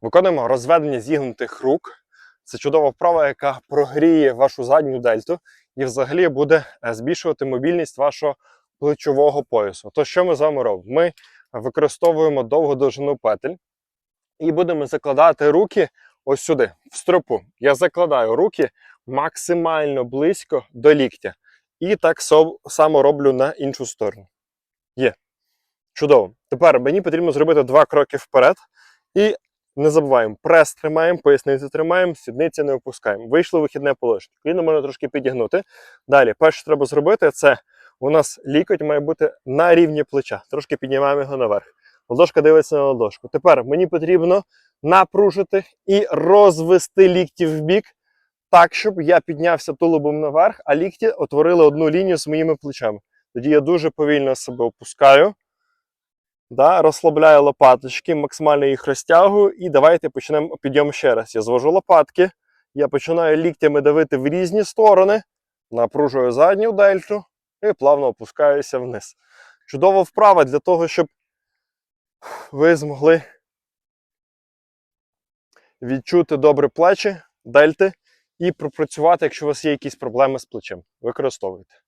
Виконуємо розведення зігнутих рук. Це чудова вправа, яка прогріє вашу задню дельту і взагалі буде е, збільшувати мобільність вашого плечового поясу. То що ми з вами робимо? Ми використовуємо довгу довжину петель і будемо закладати руки ось сюди, в стропу. Я закладаю руки максимально близько до ліктя. І так само роблю на іншу сторону. Є. Чудово. Тепер мені потрібно зробити два кроки вперед. І не забуваємо, прес тримаємо, поясницю тримаємо, сідниці не опускаємо. Вийшло вихідне положення. Коліно можна трошки підігнути. Далі, перше, що треба зробити, це у нас лікоть має бути на рівні плеча. Трошки піднімаємо його наверх. Ладошка дивиться на ладошку. Тепер мені потрібно напружити і розвести лікті в бік, так, щоб я піднявся тулубом наверх, а лікті утворили одну лінію з моїми плечами. Тоді я дуже повільно себе опускаю. Да, розслабляю лопаточки, максимально їх розтягую, і давайте почнемо підйом ще раз. Я звожу лопатки, я починаю ліктями давити в різні сторони, напружую задню дельту і плавно опускаюся вниз. Чудова вправа для того, щоб ви змогли відчути добре плечі, дельти і пропрацювати, якщо у вас є якісь проблеми з плечем. Використовуйте.